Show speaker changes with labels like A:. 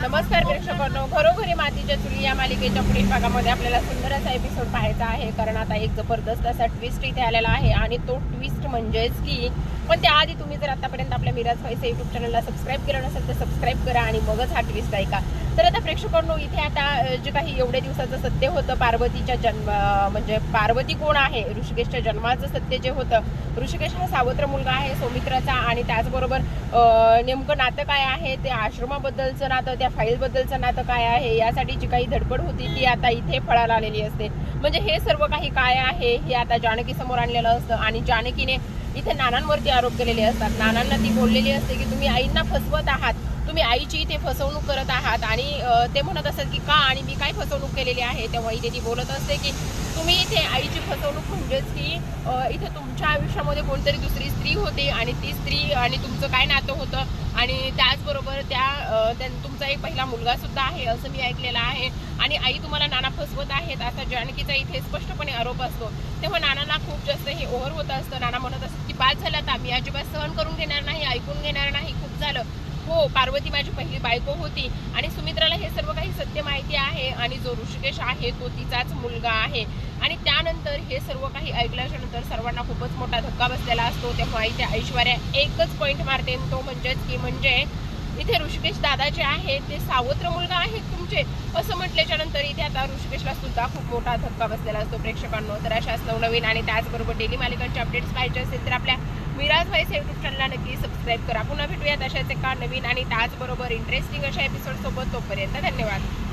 A: नमस्कार प्रेक्षकांनो. घरोघरी मातीच्या चुली या मालिकेच्या पुढील भागामध्ये आपल्याला सुंदर असा एपिसोड पाहायचा आहे. कारण आता एक जबरदस्त असा ट्विस्ट इथे आलेला आहे आणि तो ट्विस्ट म्हणजेच की पण त्याआधी तुम्ही जर आतापर्यंत आपल्या मिराज व्हायचं युट्यूब चॅनलला सबस्क्राईब केलं नसेल तर सबस्क्राईब करा आणि मगच हा ट्विस्ट ऐका. तर आता प्रेक्षकांनो इथे आता जे काही एवढे दिवसाचं सत्य होतं पार्वतीच्या जन्म म्हणजे पार्वती कोण आहे? ऋषिकेशच्या जन्माचं सत्य जे होतं ऋषिकेश हा सावत्र मुलगा आहे सौमित्राचा आणि त्याचबरोबर नेमकं नातं काय आहे? ते आश्रमाबद्दलचं नातं त्या फाईलबद्दलचं नातं काय आहे यासाठी जी काही धडपड होती ती आता इथे फळाला आलेली असते. म्हणजे हे सर्व काही काय आहे हे आता जानकी समोर आणलेलं असतं आणि जानकीने इथे नानांवरती आरोप केलेले असतात. नानांना ती बोललेली असते की तुम्ही आईंना फसवत आहात. तुम्ही आईची इथे फसवणूक करत आहात आणि ते म्हणत असतात की का आणि मी काय फसवणूक केलेली आहे? तेव्हा इथे ती बोलत असते की तुम्ही इथे आईची फसवणूक म्हणजेच की इथे तुमच्या आयुष्यामध्ये कोणतरी दुसरी स्त्री होती आणि ती स्त्री आणि तुमचं काय नातं होतं आणि त्याचबरोबर त्या त्या तुमचा एक पहिला मुलगा सुद्धा आहे असं मी ऐकलेलं आहे. आणि आई तुम्हाला नाना फसवत आहेत असा जानकीचा इथे स्पष्टपणे आरोप असतो. तेव्हा नानांना खूप जास्त हे ओव्हर होत असतं. नाना म्हणत असत की बाद झालं आता मी अजिबात सहन करून घेणार नाही ऐकून घेणार नाही खूप झालं. हो पार्वती माझी पहिली बायको होती. आणि सुमित्राला हे सर्व काही सत्य माहिती आहे आणि जो ऋषिकेश आहे तो तिचाच मुलगा आहे. आणि त्यानंतर हे सर्व काही ऐकल्याच्या नंतर सर्वांना खूपच मोठा धक्का बसलेला असतो. तेव्हा इथे ऐश्वर्या एकच पॉईंट मारते तो म्हणजेच की म्हणजे इथे ऋषिकेश दादा जे आहे ते सावत्र मुलगा आहे तुमचे? असं म्हटल्याच्या नंतर इथे आता ऋषिकेशला सुद्धा खूप मोठा धक्का बसलेला असतो प्रेक्षकांनो. तर अशाच नवनवीन आणि त्याचबरोबर डेली मालिकांचे अपडेट्स पाहिजे असेल तर आपल्या मिराज व्हाईस युट्यूब चॅनलला नक्की सबस्क्राईब करा. पुन्हा भेटूयात अशाच एका नवीन आणि त्याचबरोबर इंटरेस्टिंग अशा एपिसोडसोबत तोपर्यंत धन्यवाद.